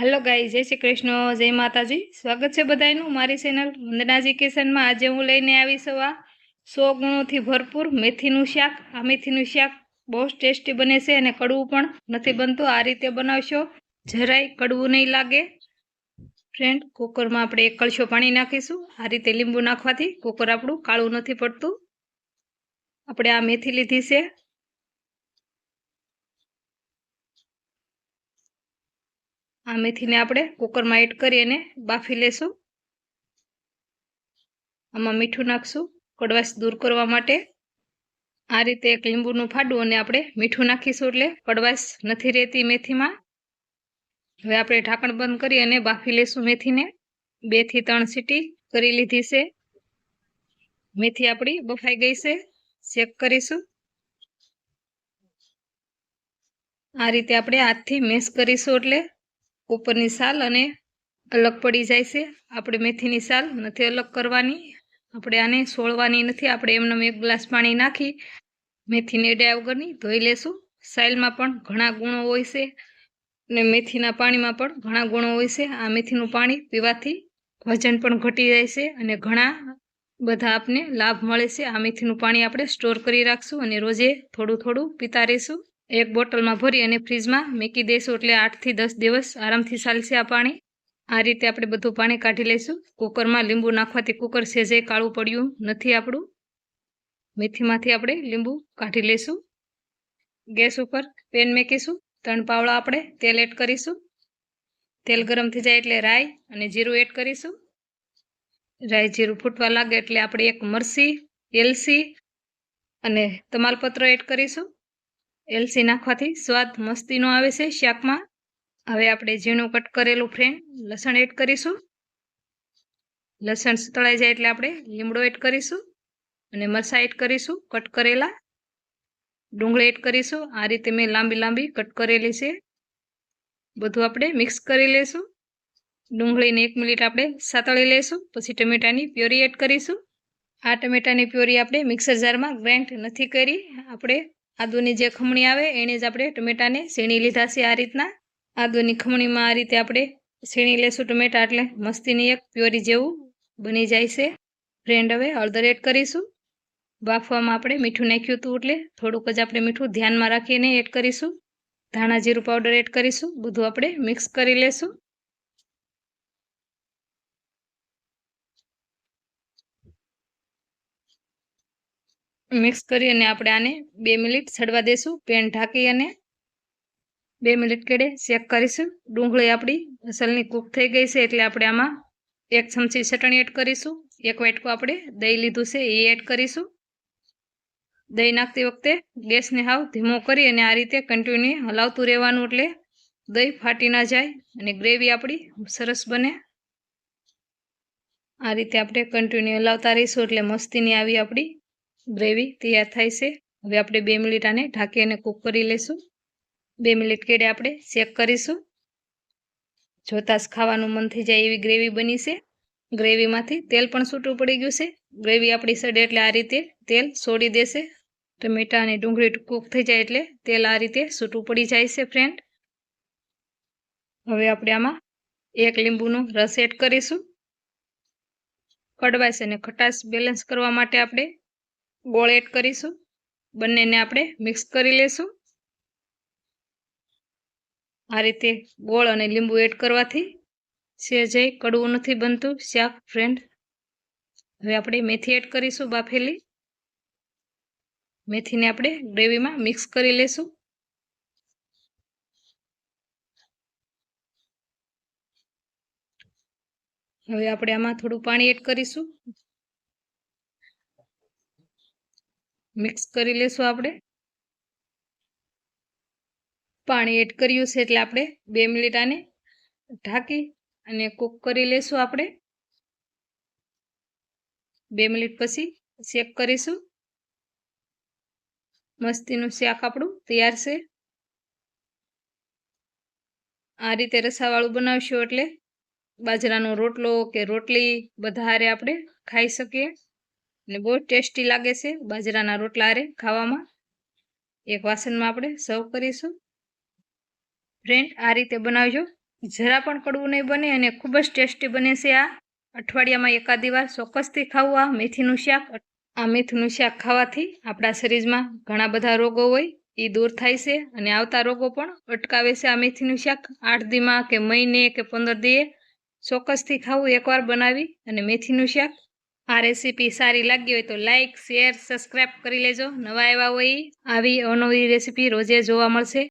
Hello ગાઈ જય શ્રી કૃષ્ણ, જય માતાજી. સ્વાગત છે બધાનું મારી ચેનલ વંદનાજી કિશનમાં આજે હું લઈને આવી છું આ સો ગુણોથી ભરપૂર મેથીનું શાક. આ મેથીનું શાક બહુ જ ટેસ્ટી બને છે અને કડવું પણ નથી બનતું. આ રીતે બનાવશો. જરાય કડવું નહીં લાગે. ફ્રેન્ડ કુકરમાં આપણે એક કળશો પાણી નાખીશું. આ રીતે લીંબુ નાખવાથી કુકર આપણું કાળું નથી પડતું. આપણે આ મેથી લીધી છે. આ મેથીને આપણે કુકરમાં એડ કરી અને બાફી લેશું. આમાં મીઠું નાખશું કડવાશ દૂર કરવા માટે. આ રીતે એક લીંબુનું ફાડું અને આપણે મીઠું નાખીશું એટલે કડવાશ નથી રહેતી મેથીમાં. હવે આપણે ઢાંકણ બંધ કરી અને બાફી લેશું મેથીને. બેથી ત્રણ સીટી કરી લીધી છે. મેથી આપણી બફાઈ ગઈ છે. ચેક કરીશું. આ રીતે આપણે હાથથી મેશ કરીશું એટલે ઉપરની સાલ અને અલગ પડી જાય છે. આપણે મેથીની સાલ નથી અલગ કરવાની. આપણે આને સોળવાની નથી. આપણે એમને એક ગ્લાસ પાણી નાખી મેથીને એડ્યા વગરની ધોઈ લેશું. સાઇલમાં પણ ઘણા ગુણો હોય છે અને મેથીના પાણીમાં પણ ઘણા ગુણો હોય છે. આ મેથીનું પાણી પીવાથી વજન પણ ઘટી જાય છે અને ઘણા બધા આપને લાભ મળે છે. આ મેથીનું પાણી આપણે સ્ટોર કરી રાખશું અને રોજે થોડું થોડું પીતા રહીશું. એક બોટલમાં ભરી અને ફ્રીજમાં મૂકી દઈશું એટલે આઠથી દસ દિવસ આરામથી ચાલશે આ પાણી. આ રીતે આપણે બધું પાણી કાઢી લઈશું. કુકરમાં લીંબુ નાખવાથી કુકર સેજે કાળું પડ્યું નથી આપણું. મેથીમાંથી આપણે લીંબુ કાઢી લઈશું. ગેસ ઉપર પેન મેકીશું. ત્રણ પાવડા આપણે તેલ એડ કરીશું. તેલ ગરમ થઈ જાય એટલે રાઈ અને જીરું એડ કરીશું. રાઈ જીરું ફૂટવા લાગે એટલે આપણે એક મરસી, એલસી અને તમાલપત્ર એડ કરીશું. એલસી નાખવાથી સ્વાદ મસ્તીનો આવે છે શાકમાં. હવે આપણે ઝીણું કટ કરેલું ફ્રેન્ડ લસણ એડ કરીશું. લસણ તળાઈ જાય એટલે આપણે લીમડો એડ કરીશું અને મરસા એડ કરીશું કટ કરેલા. ડુંગળી એડ કરીશું. આ રીતે મેં લાંબી લાંબી કટ કરેલી છે. બધું આપણે મિક્સ કરી લઈશું ડુંગળીને એક મિનિટ આપણે સાતળી લઈશું પછી ટમેટાની પ્યોરી એડ કરીશું. આ ટમેટાની પ્યોરી આપણે મિક્સર જારમાં ગ્રાઇન્ડ નથી કરી. આપણે આદુની જે ખમણી આવે, એને જ આપણે ટમેટાને સીણી લીધા છે આ રીતના. આદુની ખમણીમાં આ રીતે આપણે સીણી લેશું ટમેટા એટલે મસ્તીની એક પ્યોરી જેવું બની જાય છે. ફ્રેન્ડ, હવે હળદર એડ કરીશું. બાફવામાં આપણે મીઠું નાખ્યું હતું એટલે થોડુંક જ આપણે મીઠું ધ્યાનમાં રાખીને એડ કરીશું. ધાણા જીરું પાવડર એડ કરીશું. બધું આપણે મિક્સ કરી લેશું. મિક્સ કરી અને આપણે આને બે મિનિટ સડવા દઈશું પેન ઢાંકી અને બે મિનિટ કેડે ચેક કરીશું. ડુંગળી આપણી અસલની કૂક થઈ ગઈ છે એટલે આપણે આમાં એક ચમચી ચટણી એડ કરીશું. એક વાટકો આપણે દહીં લીધું છે એ એડ કરીશું. દહીં નાખતી વખતે ગેસને હાવ ધીમો કરી અને આ રીતે કન્ટિન્યુ હલાવતું રહેવાનું એટલે દહીં ફાટી ના જાય અને ગ્રેવી આપણી સરસ બને. આ રીતે આપણે કન્ટિન્યુ હલાવતા રહીશું એટલે મસ્તીની આવી આપણી ગ્રેવી તૈયાર થાય છે. હવે આપણે બે મિનિટ આને ઢાંકી અને કૂક કરી લઈશું બે મિનિટ કેડે આપણે ચેક કરીશું. જોતાં ખાવાનું મન થઈ જાય એવી ગ્રેવી બની છે. ગ્રેવીમાંથી તેલ પણ છૂટું પડી ગયું છે. ગ્રેવી આપણી સડે એટલે આ રીતે તેલ છોડી દેશે. ટમેટા અને ડુંગળી કૂક થઈ જાય એટલે તેલ આ રીતે છૂટું પડી જાય છે ફ્રેન્ડ હવે આપણે આમાં એક લીંબુનો રસ એડ કરીશું. કડવાશ અને ખટાશ બેલેન્સ કરવા માટે આપણે ગોળ એડ કરીશું. બંનેને આપણે મિક્સ કરી લેશું. આ રીતે ગોળ અને લીંબુ એડ કરવાથી સેજય કડવું નથી બનતું. શાક, ફ્રેન્ડ. હવે આપણે મેથી એડ કરીશું બાફેલી. મેથીને આપણે ગ્રેવીમાં મિક્સ કરી લેશું. હવે આપણે આમાં થોડું પાણી એડ કરીશું. મિક્સ કરી લેશું આપણે. પાણી એડ કર્યું છે એટલે આપણે બે મિનિટ આને ઢાંકી અને કૂક કરી લેશું આપણે. બે મિનિટ પછી શેક કરીશું. મસ્તીનું શાક આપણું તૈયાર છે. આ રીતે રસાવાળું બનાવશું એટલે બાજરાનો રોટલો કે રોટલી બધા હારે આપણે ખાઈ શકીએ. અને બહુ ટેસ્ટી લાગે છે બાજરાના રોટલા હારે ખાવામાં. એક વાસણમાં આપણે સર્વ કરીશું. ફ્રેન્ડ, આ રીતે બનાવજો. જરા પણ કડવું નહીં બને અને ખૂબ જ ટેસ્ટી બને છે આ. અઠવાડિયામાં એકાદી વાર ચોક્કસથી ખાવું આ મેથીનું શાક. આ મેથીનું શાક ખાવાથી આપણા શરીરમાં ઘણા બધા રોગો હોય, એ દૂર થાય છે અને આવતા રોગો પણ અટકાવે છે આ મેથીનું શાક. આઠ દીમાં કે મહિને કે પંદર દીએ ચોક્કસથી ખાવું એકવાર બનાવી અને મેથીનું શાક આ રેસીપી સારી લાગી હોય તો લાઇક શેર સબસ્ક્રાઈબ કરી લેજો. નવા એવા હોય આવી અવનવી રેસીપી રોજે જોવા મળશે.